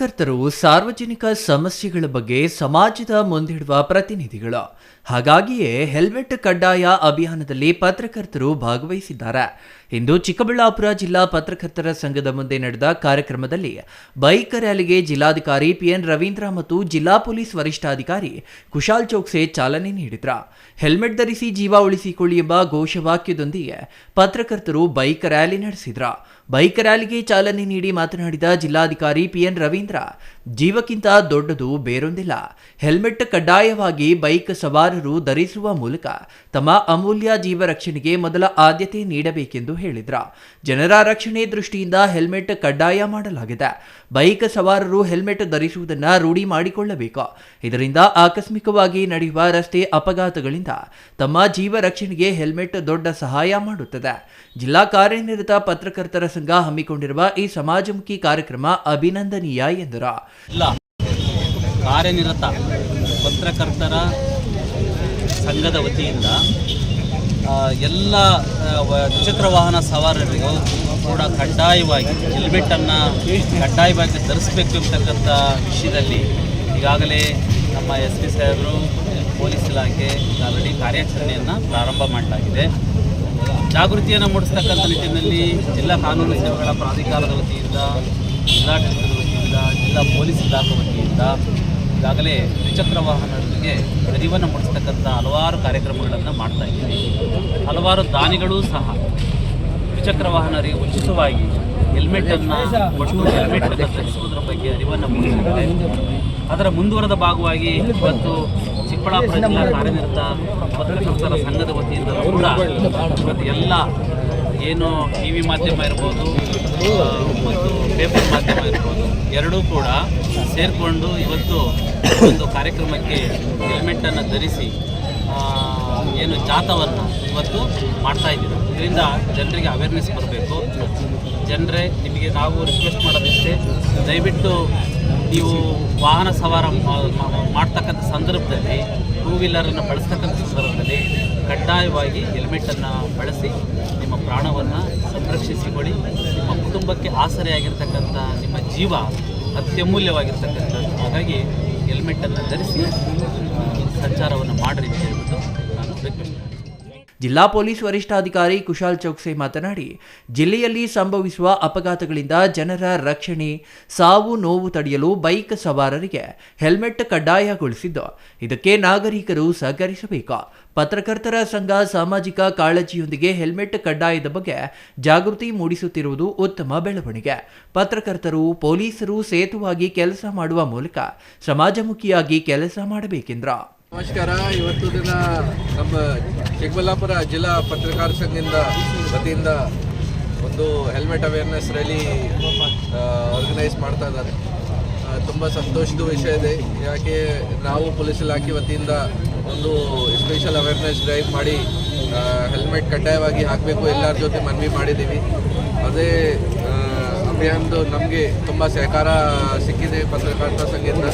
ಪತ್ರಕರ್ತರು ಸಾರ್ವಜನಿಕ ಸಮಸ್ಯೆಗಳ ಬಗ್ಗೆ ಸಮಾಜದ ಮುಂದಿಡುವ ಪ್ರತಿನಿಧಿಗಳು. ಹಾಗಾಗಿಯೇ ಹೆಲ್ಮೆಟ್ ಕಡ್ಡಾಯ ಅಭಿಯಾನದಲ್ಲಿ ಪತ್ರಕರ್ತರು ಭಾಗವಹಿಸಿದ್ದಾರೆ. ಇಂದು ಚಿಕ್ಕಬಳ್ಳಾಪುರ ಜಿಲ್ಲಾ ಪತ್ರಕರ್ತರ ಸಂಘದ ಮುಂದೆ ನಡೆದ ಕಾರ್ಯಕ್ರಮದಲ್ಲಿ ಬೈಕ್ ರ್ಯಾಲಿಗೆ ಜಿಲ್ಲಾಧಿಕಾರಿ ಪಿಎನ್ ರವೀಂದ್ರ ಮತ್ತು ಜಿಲ್ಲಾ ಪೊಲೀಸ್ ವರಿಷ್ಠಾಧಿಕಾರಿ ಕುಶಾಲ್ ಚೌಕ್ಸೆ ಚಾಲನೆ ನೀಡಿದ್ರ. ಹೆಲ್ಮೆಟ್ ಧರಿಸಿ ಜೀವ ಉಳಿಸಿಕೊಳ್ಳಿ ಎಂಬ ಘೋಷವಾಕ್ಯದೊಂದಿಗೆ ಪತ್ರಕರ್ತರು ಬೈಕ್ ರ್ಯಾಲಿ ನಡೆಸಿದ್ರ. ಬೈಕ್ ರ್ಯಾಲಿಗೆ ಚಾಲನೆ ನೀಡಿ ಮಾತನಾಡಿದ ಜಿಲ್ಲಾಧಿಕಾರಿ ಪಿಎನ್ ರವೀಂದ್ರ ಜೀವಕ್ಕಿಂತ ದೊಡ್ಡದು ಬೇರೊಂದಿಲ್ಲ. ಹೆಲ್ಮೆಟ್ ಕಡ್ಡಾಯವಾಗಿ ಬೈಕ್ ಸವಾರರು ಧರಿಸುವ ಮೂಲಕ ತಮ್ಮ ಅಮೂಲ್ಯ ಜೀವ ರಕ್ಷಣೆಗೆ ಮೊದಲ ಆದ್ಯತೆ ನೀಡಬೇಕೆಂದು ಹೇಳಿದ್ರ. ಜನರ ರಕ್ಷಣೆ ದೃಷ್ಟಿಯಿಂದ ಹೆಲ್ಮೆಟ್ ಕಡ್ಡಾಯ ಮಾಡಲಾಗಿದೆ. ಬೈಕ್ ಸವಾರರು ಹೆಲ್ಮೆಟ್ ಧರಿಸುವುದನ್ನ ರೂಢಿ ಮಾಡಿಕೊಳ್ಳಬೇಕು. ಇದರಿಂದ ಆಕಸ್ಮಿಕವಾಗಿ ನಡೆಯುವ ರಸ್ತೆ ಅಪಘಾತಗಳಿಂದ ತಮ್ಮ ಜೀವ ರಕ್ಷಣೆಗೆ ಹೆಲ್ಮೆಟ್ ದೊಡ್ಡ ಸಹಾಯ ಮಾಡುತ್ತದೆ. ಜಿಲ್ಲಾ ಕಾರ್ಯನಿರತ ಪತ್ರಕರ್ತರ ಸಂಘ ಹಮ್ಮಿಕೊಂಡಿರುವ ಈ ಸಮಾಜಮುಖಿ ಕಾರ್ಯಕ್ರಮ ಅಭಿನಂದನೀಯ ಎಂದರು. ಇಲ್ಲ. ಕಾರ್ಯನಿರತ ಪತ್ರಕರ್ತರ ಸಂಘದ ವತಿಯಿಂದ ಎಲ್ಲ ದ್ವಿಚಕ್ರ ವಾಹನ ಸವಾರರಿಗೂ ಕೂಡ ಕಡ್ಡಾಯವಾಗಿ ಹೆಲ್ಮೆಟನ್ನು ಕಡ್ಡಾಯವಾಗಿ ಧರಿಸಬೇಕು ಅಂತಕ್ಕಂಥ ವಿಷಯದಲ್ಲಿ ಈಗಾಗಲೇ ನಮ್ಮ ಎಸ್ ಪಿ ಸಾಹೇಬರು, ಪೊಲೀಸ್ ಇಲಾಖೆ ಆಲ್ರೆಡಿ ಕಾರ್ಯಾಚರಣೆಯನ್ನು ಪ್ರಾರಂಭ ಮಾಡಲಾಗಿದೆ. ಜಾಗೃತಿಯನ್ನು ಮೂಡಿಸ್ತಕ್ಕಂಥ ನಿಟ್ಟಿನಲ್ಲಿ ಜಿಲ್ಲಾ ಕಾನೂನು ಸೇವೆಗಳ ಪ್ರಾಧಿಕಾರದ ವತಿಯಿಂದ ಜಿಲ್ಲಾಡಳಿತದ ವತಿಯಿಂದ ಜಿಲ್ಲಾ ಪೊಲೀಸ್ ಇಲಾಖೆ ವತಿಯಿಂದ ಈಗಾಗಲೇ ದ್ವಿಚಕ್ರ ವಾಹನಗಳಿಗೆ ಅರಿವನ್ನು ಮೂಡಿಸ್ತಕ್ಕಂಥ ಹಲವಾರು ಕಾರ್ಯಕ್ರಮಗಳನ್ನು ಮಾಡ್ತಾ ಇದ್ದೀವಿ. ಹಲವಾರು ದಾನಿಗಳು ಸಹ ದ್ವಿಚಕ್ರ ವಾಹನರಿಗೆ ಉಚಿತವಾಗಿ ಹೆಲ್ಮೆಟನ್ನು ಕೊಟ್ಟು ಹೆಲ್ಮೆಟ್ ಧರಿಸುವುದರ ಬಗ್ಗೆ ಅರಿವನ್ನು ಮೂಡಿಸಿದ್ದಾರೆ. ಅದರ ಮುಂದುವರೆದ ಭಾಗವಾಗಿ ಇವತ್ತು ಚಿಕ್ಕಬಳ್ಳಾಪುರ ಜಿಲ್ಲಾ ಕಾರ್ಯನಿರತ ಪತ್ರಕರ್ತರ ಸಂಘದ ವತಿಯಿಂದ ಕೂಡ ಇವತ್ತು ಎಲ್ಲ ಏನು ಟಿ ವಿ ಮಾಧ್ಯಮ ಇರ್ಬೋದು ಮತ್ತು ಪೇಪರ್ ಮಾಧ್ಯಮ ಇರ್ಬೋದು, ಎರಡೂ ಕೂಡ ಸೇರಿಕೊಂಡು ಇವತ್ತು ಒಂದು ಕಾರ್ಯಕ್ರಮಕ್ಕೆ ಹೆಲ್ಮೆಟನ್ನು ಧರಿಸಿ ಏನು ಜಾಥವನ್ನು ಇವತ್ತು ಮಾಡ್ತಾ ಇದ್ದೀವಿ. ಇದರಿಂದ ಜನರಿಗೆ ಅವೇರ್ನೆಸ್ ಬರಬೇಕು. ಜನರೇ ನಿಮಗೆ ನಾವು ರಿಕ್ವೆಸ್ಟ್ ಮಾಡೋದಿಷ್ಟೇ. ದಯವಿಟ್ಟು ನೀವು ವಾಹನ ಸವಾರ ಮಾಡ್ತಕ್ಕಂಥ ಸಂದರ್ಭದಲ್ಲಿ ಟೂ ವೀಲರನ್ನು ಬಳಸ್ತಕ್ಕಂಥ ಸಂದರ್ಭದಲ್ಲಿ ಕಡ್ಡಾಯವಾಗಿ ಹೆಲ್ಮೆಟನ್ನು ಬಳಸಿ ನಿಮ್ಮ ಪ್ರಾಣವನ್ನು ಸಂರಕ್ಷಿಸಿಕೊಳ್ಳಿ. ಕುಟುಂಬಕ್ಕೆ ಆಸರೆಯಾಗಿರ್ತಕ್ಕಂಥ ನಿಮ್ಮ ಜೀವ ಅತ್ಯಮೂಲ್ಯವಾಗಿರ್ತಕ್ಕಂಥದ್ದು. ಹಾಗಾಗಿ ಹೆಲ್ಮೆಟನ್ನು ಧರಿಸಿ ಆ, ಸಂಚಾರವನ್ನು ಮಾಡಿರಿ ಅಂತ ಹೇಳ್ಬಿಟ್ಟು ನಾನು ರಿಕ್ವೆಸ್ಟ್ ಜಿಲ್ಲಾ ಪೊಲೀಸ್ ವರಿಷ್ಠಾಧಿಕಾರಿ ಕುಶಾಲ್ ಚೌಕ್ಸೆ ಮಾತನಾಡಿ, ಜಿಲ್ಲೆಯಲ್ಲಿ ಸಂಭವಿಸುವ ಅಪಘಾತಗಳಿಂದ ಜನರ ರಕ್ಷಣೆ, ಸಾವು ನೋವು ತಡೆಯಲು ಬೈಕ್ ಸವಾರರಿಗೆ ಹೆಲ್ಮೆಟ್ ಕಡ್ಡಾಯಗೊಳಿಸಿದ್ದು, ಇದಕ್ಕೆ ನಾಗರಿಕರು ಸಹಕರಿಸಬೇಕು. ಪತ್ರಕರ್ತರ ಸಂಘ ಸಾಮಾಜಿಕ ಕಾಳಜಿಯೊಂದಿಗೆ ಹೆಲ್ಮೆಟ್ ಕಡ್ಡಾಯದ ಬಗ್ಗೆ ಜಾಗೃತಿ ಮೂಡಿಸುತ್ತಿರುವುದು ಉತ್ತಮ ಬೆಳವಣಿಗೆ. ಪತ್ರಕರ್ತರು, ಪೊಲೀಸರು ಸೇತುವಾಗಿ ಕೆಲಸ ಮಾಡುವ ಮೂಲಕ ಸಮಾಜಮುಖಿಯಾಗಿ ಕೆಲಸ ಮಾಡಬೇಕೆಂದ್ರ ನಮಸ್ಕಾರ. ಇವತ್ತು ದಿನ ನಮ್ಮ ಚಿಕ್ಕಬಳ್ಳಾಪುರ ಜಿಲ್ಲಾ ಪತ್ರಕಾರ ಸಂಘದಿಂದ ವತಿಯಿಂದ ಒಂದು ಹೆಲ್ಮೆಟ್ ಅವೇರ್ನೆಸ್ ರ್ಯಾಲಿ ಆರ್ಗನೈಸ್ ಮಾಡ್ತಾ ಇದ್ದಾರೆ. ತುಂಬ ಸಂತೋಷದ ವಿಷಯ ಇದೆ. ಯಾಕೆ ನಾವು ಪೊಲೀಸ್ ಇಲಾಖೆ ವತಿಯಿಂದ ಒಂದು ಸ್ಪೆಷಲ್ ಅವೇರ್ನೆಸ್ ಡ್ರೈವ್ ಮಾಡಿ ಹೆಲ್ಮೆಟ್ ಕಡ್ಡಾಯವಾಗಿ ಹಾಕಬೇಕು ಎಲ್ಲರ ಜೊತೆ ಮನವಿ ಮಾಡಿದ್ದೀವಿ. ಅದೇ ಆ, ಅಭಿಯಾನದ್ದು ನಮಗೆ ತುಂಬ ಸಹಕಾರ ಸಿಕ್ಕಿದೆ ಪತ್ರಕರ್ತ ಸಂಘದಿಂದ.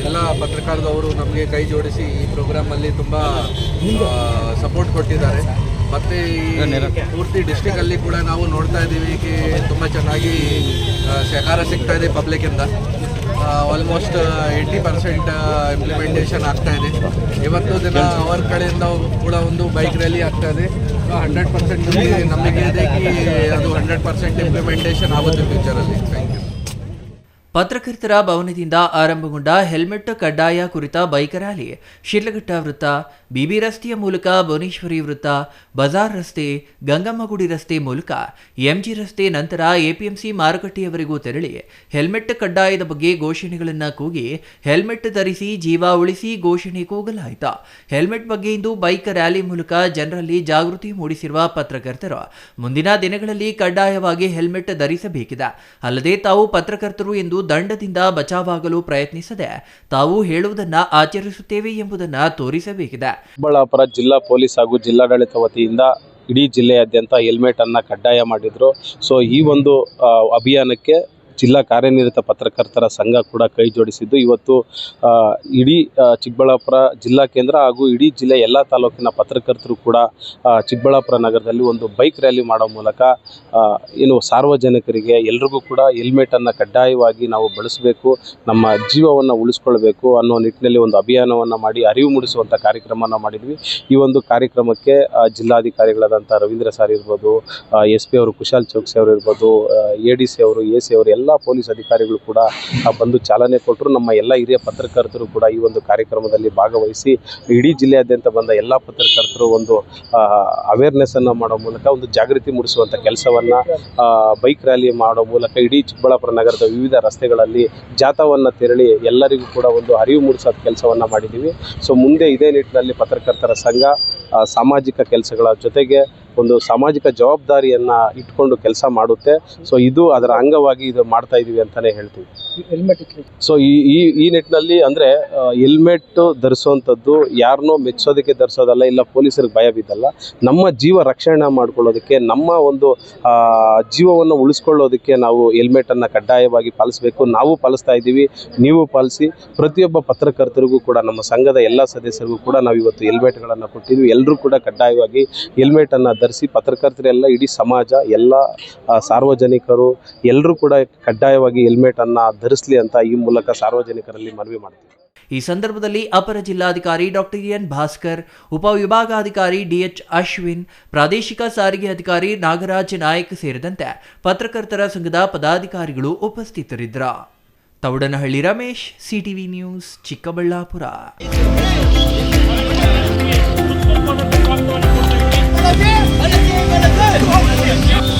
ಎಲ್ಲ ಪತ್ರಕಾರದವರು ನಮಗೆ ಕೈ ಜೋಡಿಸಿ ಈ ಪ್ರೋಗ್ರಾಮಲ್ಲಿ ತುಂಬ ಸಪೋರ್ಟ್ ಕೊಟ್ಟಿದ್ದಾರೆ. ಮತ್ತು ಈ ಪೂರ್ತಿ ಡಿಸ್ಟಿಕಲ್ಲಿ ಕೂಡ ನಾವು ನೋಡ್ತಾ ಇದ್ದೀವಿ ತುಂಬ ಚೆನ್ನಾಗಿ ಸಹಕಾರ ಸಿಗ್ತಾ ಇದೆ ಪಬ್ಲಿಕ್ಕಿಂದ ಆಲ್ಮೋಸ್ಟ್ ಏಯ್ಟಿ ಪರ್ಸೆಂಟ್ ಇಂಪ್ಲಿಮೆಂಟೇಷನ್ ಆಗ್ತಾ ಇದೆ. ಇವತ್ತು ದಿನ ಅವರ ಕಡೆಯಿಂದ ಕೂಡ ಒಂದು ಬೈಕ್ ರ್ಯಾಲಿ ಆಗ್ತಾ ಇದೆ. ಹಂಡ್ರೆಡ್ ಪರ್ಸೆಂಟ್ ನಂಬಿಕೆ ಇದೆ ಕಿ ಅದು ಹಂಡ್ರೆಡ್ ಪರ್ಸೆಂಟ್ ಇಂಪ್ಲಿಮೆಂಟೇಷನ್ ಆಗುತ್ತೆ ಫ್ಯೂಚರಲ್ಲಿ ಥ್ಯಾಂಕ್ ಯು ಪತ್ರಕರ್ತರ ಭವನದಿಂದ ಆರಂಭಗೊಂಡ ಹೆಲ್ಮೆಟ್ ಕಡ್ಡಾಯ ಕುರಿತ ಬೈಕ್ ರ್ಯಾಲಿ, ಶಿರ್ಲಘಟ್ಟ ವೃತ್ತ, ಬಿಬಿ ರಸ್ತೆಯ ಮೂಲಕ ಭುವನೇಶ್ವರಿ ವೃತ್ತ, ಬಜಾರ್ ರಸ್ತೆ, ಗಂಗಮ್ಮಗುಡಿ ರಸ್ತೆ ಮೂಲಕ ಎಂಜಿ ರಸ್ತೆ ನಂತರ ಎಪಿಎಂಸಿ ಮಾರುಕಟ್ಟೆಯವರೆಗೂ ತೆರಳಿ ಹೆಲ್ಮೆಟ್ ಕಡ್ಡಾಯದ ಬಗ್ಗೆ ಘೋಷಣೆಗಳನ್ನು ಕೂಗಿ ಹೆಲ್ಮೆಟ್ ಧರಿಸಿ ಜೀವ ಉಳಿಸಿ ಘೋಷಣೆ ಕೂಗಲಾಯಿತು. ಹೆಲ್ಮೆಟ್ ಬಗ್ಗೆ ಇಂದು ಬೈಕ್ ರ್ಯಾಲಿ ಮೂಲಕ ಜನರಲ್ಲಿ ಜಾಗೃತಿ ಮೂಡಿಸಿರುವ ಪತ್ರಕರ್ತರು, ಮುಂದಿನ ದಿನಗಳಲ್ಲಿ ಕಡ್ಡಾಯವಾಗಿ ಹೆಲ್ಮೆಟ್ ಧರಿಸಬೇಕಿದೆ. ಅಲ್ಲದೆ ತಾವು ಪತ್ರಕರ್ತರು ಎಂದು ದಂಡದಿಂದ ಬಚಾವಾಗಲು ಪ್ರಯತ್ನಿಸದೆ ತಾವು ಹೇಳುವುದನ್ನ ಆಚರಿಸುತ್ತೇವೆ ಎಂಬುದನ್ನು ತೋರಿಸಬೇಕಿದೆ. ಚಿಕ್ಕಬಳ್ಳಾಪುರ ಜಿಲ್ಲಾ ಪೊಲೀಸ್ ಹಾಗೂ ಜಿಲ್ಲಾಡಳಿತ ವತಿಯಿಂದ ಇಡೀ ಜಿಲ್ಲೆಯಾದ್ಯಂತ ಹೆಲ್ಮೆಟ್ ಅನ್ನ ಕಡ್ಡಾಯ ಮಾಡಿದ್ರು. ಸೊ ಈ ಒಂದು ಅಭಿಯಾನಕ್ಕೆ ಜಿಲ್ಲಾ ಕಾರ್ಯನಿರತ ಪತ್ರಕರ್ತರ ಸಂಘ ಕೂಡ ಕೈ ಜೋಡಿಸಿದ್ದು. ಇವತ್ತು ಇಡೀ ಚಿಕ್ಕಬಳ್ಳಾಪುರ ಜಿಲ್ಲಾ ಕೇಂದ್ರ ಹಾಗೂ ಇಡೀ ಜಿಲ್ಲೆ ಎಲ್ಲ ತಾಲೂಕಿನ ಪತ್ರಕರ್ತರು ಕೂಡ ಚಿಕ್ಕಬಳ್ಳಾಪುರ ನಗರದಲ್ಲಿ ಒಂದು ಬೈಕ್ ರ್ಯಾಲಿ ಮಾಡೋ ಮೂಲಕ ಏನು ಸಾರ್ವಜನಿಕರಿಗೆ ಎಲ್ರಿಗೂ ಕೂಡ ಹೆಲ್ಮೆಟನ್ನು ಕಡ್ಡಾಯವಾಗಿ ನಾವು ಬಳಸಬೇಕು, ನಮ್ಮ ಜೀವವನ್ನು ಉಳಿಸ್ಕೊಳ್ಬೇಕು ಅನ್ನೋ ನಿಟ್ಟಿನಲ್ಲಿ ಒಂದು ಅಭಿಯಾನವನ್ನು ಮಾಡಿ, ಅರಿವು ಮೂಡಿಸುವಂಥ ಕಾರ್ಯಕ್ರಮವನ್ನು ಮಾಡಿದ್ವಿ. ಈ ಒಂದು ಕಾರ್ಯಕ್ರಮಕ್ಕೆ ಜಿಲ್ಲಾಧಿಕಾರಿಗಳಾದಂಥ ರವೀಂದ್ರ ಸರ್ ಇರ್ಬೋದು ಎಸ್ ಪಿ ಅವರು, ಕುಶಾಲ್ ಚೌಕ್ಸಿ ಅವರು ಇರ್ಬೋದು ಎ ಡಿ ಸಿ ಅವರು, ಎ ಸಿ ಅವರು ಎಲ್ಲ ಪೊಲೀಸ್ ಅಧಿಕಾರಿಗಳು ಕೂಡ ಬಂದು ಚಾಲನೆ ಕೊಟ್ಟರು. ನಮ್ಮ ಎಲ್ಲ ಹಿರಿಯ ಪತ್ರಕರ್ತರು ಕೂಡ ಈ ಒಂದು ಕಾರ್ಯಕ್ರಮದಲ್ಲಿ ಭಾಗವಹಿಸಿ ಇಡೀ ಜಿಲ್ಲೆಯಾದ್ಯಂತ ಬಂದ ಎಲ್ಲ ಪತ್ರಕರ್ತರು ಒಂದು ಅವೇರ್ನೆಸ್ಸನ್ನು ಮಾಡೋ ಮೂಲಕ ಒಂದು ಜಾಗೃತಿ ಮೂಡಿಸುವಂಥ ಕೆಲಸವನ್ನು ಬೈಕ್ ರ್ಯಾಲಿ ಮಾಡೋ ಮೂಲಕ ಇಡೀ ಚಿಕ್ಕಬಳ್ಳಾಪುರ ನಗರದ ವಿವಿಧ ರಸ್ತೆಗಳಲ್ಲಿ ಜಾಥಾವನ್ನು ತೆರಳಿ ಎಲ್ಲರಿಗೂ ಕೂಡ ಒಂದು ಅರಿವು ಮೂಡಿಸೋ ಕೆಲಸವನ್ನು ಮಾಡಿದ್ದೀವಿ. ಸೊ ಮುಂದೆ ಇದೇ ನಿಟ್ಟಿನಲ್ಲಿ ಪತ್ರಕರ್ತರ ಸಂಘ ಸಾಮಾಜಿಕ ಕೆಲಸಗಳ ಜೊತೆಗೆ ಒಂದು ಸಾಮಾಜಿಕ ಜವಾಬ್ದಾರಿಯನ್ನು ಇಟ್ಕೊಂಡು ಕೆಲಸ ಮಾಡುತ್ತೆ. ಸೊ ಇದು ಅದರ ಅಂಗವಾಗಿ ಇದು ಮಾಡ್ತಾ ಇದೀವಿ ಅಂತಲೇ ಹೇಳ್ತೀವಿ. ಸೊ ಈ ಈ ಈ ನಿಟ್ಟಿನಲ್ಲಿ ಅಂದರೆ ಹೆಲ್ಮೆಟ್ ಧರಿಸುವಂಥದ್ದು ಯಾರನ್ನೋ ಮೆಚ್ಚೋದಕ್ಕೆ ಧರಿಸೋದಲ್ಲ ಇಲ್ಲ ಪೊಲೀಸರಿಗೆ ಭಯ ಬಿದ್ದಲ್ಲ ನಮ್ಮ ಜೀವ ರಕ್ಷಣೆ ಮಾಡ್ಕೊಳ್ಳೋದಕ್ಕೆ ನಮ್ಮ ಒಂದು ಜೀವವನ್ನು ಉಳಿಸ್ಕೊಳ್ಳೋದಕ್ಕೆ ನಾವು ಹೆಲ್ಮೆಟನ್ನು ಕಡ್ಡಾಯವಾಗಿ ಪಾಲಿಸಬೇಕು. ನಾವು ಪಾಲಿಸ್ತಾ ಇದ್ದೀವಿ ನೀವು ಪಾಲಿಸಿ. ಪ್ರತಿಯೊಬ್ಬ ಪತ್ರಕರ್ತರಿಗೂ ಕೂಡ ನಮ್ಮ ಸಂಘದ ಎಲ್ಲ ಸದಸ್ಯರಿಗೂ ಕೂಡ ನಾವು ಇವತ್ತು ಹೆಲ್ಮೆಟ್ಗಳನ್ನು ಕೊಟ್ಟಿದ್ವಿ ಎಲ್ಲರೂ ಕೂಡ ಕಡ್ಡಾಯವಾಗಿ ಹೆಲ್ಮೆಟನ್ನು ಧರಿಸಿ ಪತ್ರಕರ್ತರೆಲ್ಲ ಇಡೀ ಸಮಾಜ, ಎಲ್ಲ ಸಾರ್ವಜನಿಕರು ಎಲ್ಲರೂ ಕೂಡ ಕಡ್ಡಾಯವಾಗಿ ಹೆಲ್ಮೆಟನ್ನು ಧರಿಸಲಿ ಅಂತ ಈ ಮೂಲಕ ಸಾರ್ವಜನಿಕರಲ್ಲಿ ಮನವಿ ಮಾಡ್ತೀವಿ. ಈ ಸಂದರ್ಭದಲ್ಲಿ ಅಪರ ಜಿಲ್ಲಾಧಿಕಾರಿ ಡಾಕ್ಟರ್ ಎನ್ ಭಾಸ್ಕರ್ ಉಪವಿಭಾಗಾಧಿಕಾರಿ ಡಿಎಚ್ ಅಶ್ವಿನ್, ಪ್ರಾದೇಶಿಕ ಸಾರಿಗೆ ಅಧಿಕಾರಿ ನಾಗರಾಜ್ ನಾಯಕ್ ಸೇರಿದಂತೆ ಪತ್ರಕರ್ತರ ಸಂಘದ ಪದಾಧಿಕಾರಿಗಳು ಉಪಸ್ಥಿತರಿದ್ದರು ತೌಡನಹಳ್ಳಿ ರಮೇಶ್, ಸಿಟಿವಿ ನ್ಯೂಸ್, ಚಿಕ್ಕಬಳ್ಳಾಪುರ. ಬಳಸಿ ಬಳಸಿ ಬಳಸಿ